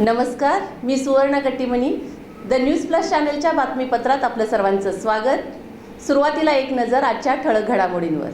नमस्कार मी Suvarna Kattimani. The news plus चॅनलच्या बातमीपत्रात आपलं सर्वांचं स्वागत. सुरुवातीला एक नजर आजच्या ठळक घडामोडींवर.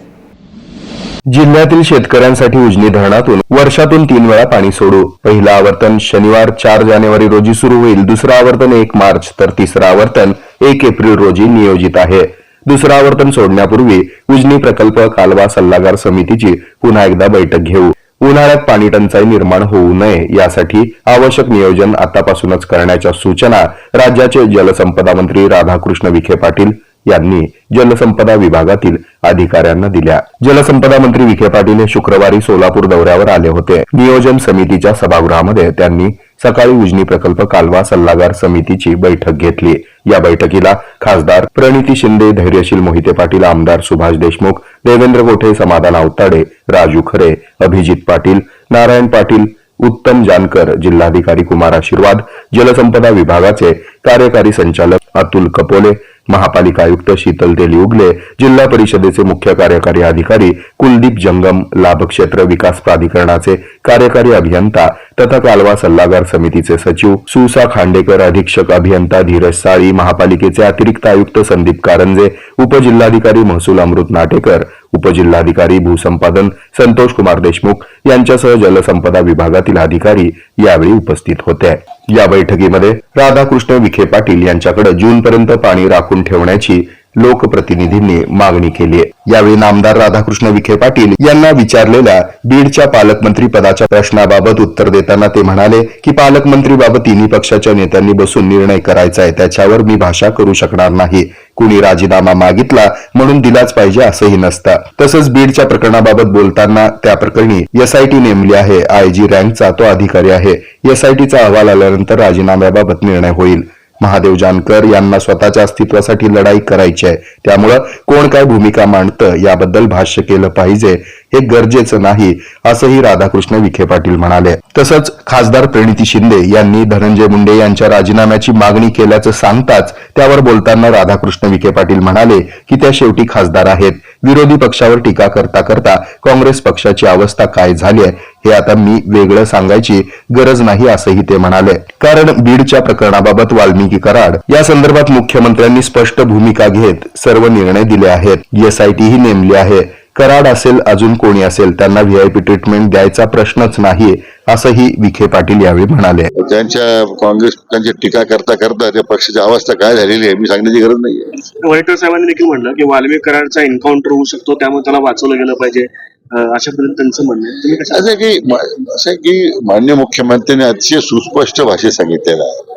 जिल्ह्यातील शेतकऱ्यांसाठी उजनी धरणातून वर्षातून तीन वेळा पाणी सोडू. पहिलं आवर्तन शनिवार चार जानेवारी रोजी सुरू होईल. दुसरं आवर्तन एक मार्च तर तिसरं आवर्तन एक एप्रिल रोजी नियोजित आहे. दुसरं आवर्तन सोडण्यापूर्वी उजनी प्रकल्प कालवा सल्लागार समितीची पुन्हा एकदा बैठक घेऊ. उन्हाळ्यात पाणी टंचाई निर्माण होऊ नये यासाठी आवश्यक नियोजन आतापासूनच करण्याच्या सूचना राज्याचे जलसंपदा मंत्री राधाकृष्ण विखे पाटील यांनी जलसंपदा विभागातील अधिकाऱ्यांना दिल्या. जलसंपदा मंत्री विखे पाटील हे शुक्रवारी सोलापूर दौऱ्यावर आले होते. नियोजन समितीच्या सभागृहामध्ये त्यांनी सकाळी उजनी प्रकल्प कालवा सल्लागार समितीची बैठक घेतली. या बैठकीला खासदार प्रणिती शिंदे धैर्यशील मोहिते पाटील आमदार सुभाष देशमुख देवेंद्र गोठे समाधान आवताडे राजू खरे अभिजित पाटील नारायण पाटील उत्तम जानकर जिल्हाधिकारी कुमार आशीर्वाद जलसंपदा विभागाचे कार्यकारी संचालक अतुल कपोले महापालिका आयुक्त शीतल तेली उगले जिल्हा परिषदेचे मुख्य कार्यकारी अधिकारी कुलदीप जंगम लाभक्षेत्र विकास प्राधिकरणाचे कार्यकारी अभियंता तथा कालवा सल्लागार समितीचे सचिव सुसा खांडेकर अधीक्षक अभियंता धीरज साळी महापालिकेचे अतिरिक्त आयुक्त संदीप कारंजे उपजिल्हाधिकारी महसूल अमृत नाटेकर उपजिल्हाधिकारी भूसंपादन संतोष कुमार देशमुख यांच्यासह जलसंपदा विभागातील अधिकारी यावेळी उपस्थित होते. या बैठकीमध्ये राधाकृष्ण विखे पाटील यांच्याकडे जूनपर्यंत पाणी राखून ठेवण्याची लोकप्रतिनिधींनी मागणी केली आहे. यावेळी नामदार राधाकृष्ण विखे पाटील यांना विचारलेल्या बीडच्या पालकमंत्री पदाच्या प्रश्नाबाबत उत्तर देताना ते म्हणाले की पालकमंत्रीबाबत तिन्ही पक्षाच्या नेत्यांनी बसून निर्णय करायचा आहे. त्याच्यावर मी भाषा करू शकणार नाही. कुणी राजीनामा मागितला म्हणून दिलाच पाहिजे असंही नसतं. तसंच बीडच्या प्रकरणाबाबत बोलताना त्या प्रकरणी एसआयटी नेमली आहे. आयजी रँकचा तो अधिकारी आहे. एसआयटीचा अहवाल आल्यानंतर राजीनाम्याबाबत निर्णय होईल. महादेव जानकर यांना स्वतःच्या अस्तित्वासाठी लढाई करायची आहे. त्यामुळं कोण काय भूमिका मांडतं याबद्दल भाष्य केलं पाहिजे हे गरजेचं नाही असंही राधाकृष्ण विखे पाटील म्हणाले. तसंच खासदार प्रणिती शिंदे यांनी धनंजय मुंडे यांच्या राजीनाम्याची मागणी केल्याचं सांगताच त्यावर बोलताना राधाकृष्ण विखे पाटील म्हणाले की त्या शेवटी खासदार आहेत. विरोधी पक्षावर टीका करता करता काँग्रेस पक्षाची अवस्था काय झाली आहे हे आता मी वेगळं सांगायची गरज नाही असंही ते म्हणाले. कारण बीडच्या प्रकरणाबाबत वाल्मिकी कराड या संदर्भात मुख्यमंत्र्यांनी स्पष्ट भूमिका घेत सर्व निर्णय दिले आहेत. एसआयटी ही नेमली आहे. कराड असेल अजून कोणी असेल त्यांना व्हीआयपी ट्रीटमेंट द्यायचा प्रश्नच नाही असंही विखे पाटील यावेळी म्हणाले. त्यांच्या काँग्रेस पक्षांची टीका करता करता त्या पक्षाची अवस्था काय झालेली आहे मी सांगण्याची गरज नाहीये. वडेट्टर साहेबांनी देखील म्हणलं की वाल्मिक कराडचा एन्काउंटर होऊ शकतो त्यामुळे त्याला वाचवलं गेलं पाहिजे. अशा पद्धतीने त्यांचं म्हणणं आहे. तुम्ही कसं असं आहे की असं आहे की मान्य मुख्यमंत्र्यांनी अतिशय सुस्पष्ट भाषेत सांगितलेलं आहे.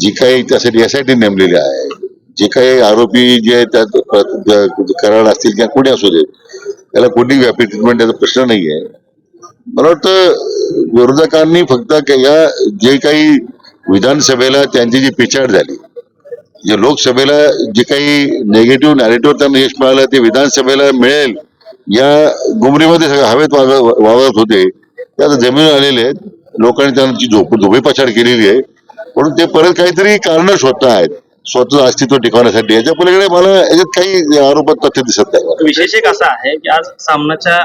जी काही त्यासाठी एसआयटी नेमलेली आहे जे काही आरोपी जे आहेत त्यात करार कराड असतील किंवा कोणी असू दे त्याला कोणी व्यापी ट्रीटमेंट त्याचा प्रश्न नाही आहे मला वाटतं विरोधकांनी फक्त या जे काही विधानसभेला त्यांची जी पिछाड झाली जे लोकसभेला जे काही नेगेटिव्ह नॅरेटिव्ह त्यांना यश मिळालं ते विधानसभेला मिळेल या गुमरीमध्ये सगळं हवेत वावरत होते ते आता जमीन आलेले आहेत लोकांनी त्यांची झोप झोपेपाछाड केलेली आहे म्हणून ते परत काहीतरी कारण शोधत आहेत स्वतःचं अस्तित्व टिकवण्यासाठी याच्या पलीकडे मला याच्यात काही आरोपात तथ्य दिसत नाही. विशेष एक असा आहे की आज सामनाच्या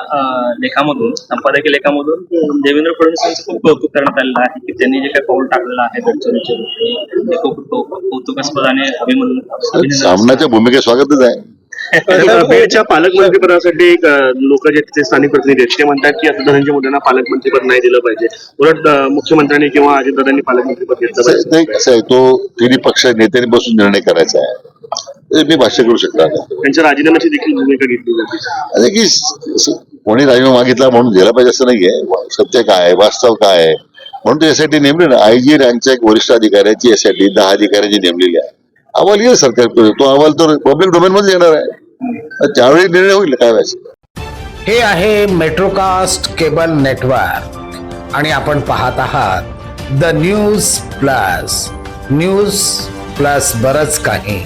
लेखामधून संपादकीय लेखामधून देवेंद्र फडणवीस यांचं खूप कौतुक करण्यात आलेलं आहे की त्यांनी जे काही पाऊल टाकलेलं आहे गडचिरोलीच्या खूप कौतुकास्पद आणि अभिमन सामनाच्या भूमिकेत स्वागतच आहे. बीडच्या पालकमंत्री पदासाठी लोक जे तिथे स्थानिक प्रतिनिधी आहेत ते म्हणतात की आता धनंजय मुंडेंना पालकमंत्रीपद नाही दिलं पाहिजे. उलट मुख्यमंत्र्यांनी किंवा अजितदादांनी पालकमंत्रीपद घेतलं पाहिजे. नाही कसं आहे तो तिन्ही पक्ष नेत्यांनी बसून निर्णय करायचा आहे. मी भाष्य करू शकणार नाही. त्यांच्या राजीनाम्याची देखील भूमिका घेतली जाते. की कोणी राजीनामा मागितला म्हणून दिला पाहिजे असं नाहीये. सत्य काय आहे? वास्तव काय आहे? म्हणून ते यासाठी नेमले ना. आयजी रँकच्या एक वरिष्ठ अधिकाऱ्याची यासाठी दहा अधिकाऱ्यांची नेमलेली आहे. अहवाल येईल सरकार तो अहवाल तर पब्लिक डोमेन मध्ये येणार आहे. त्यावेळी निर्णय होईल काय व्हायचं हे आहे मेट्रोकास्ट केबल नेटवर्क आणि आपण पाहत आहात the news plus news plus बरच काही.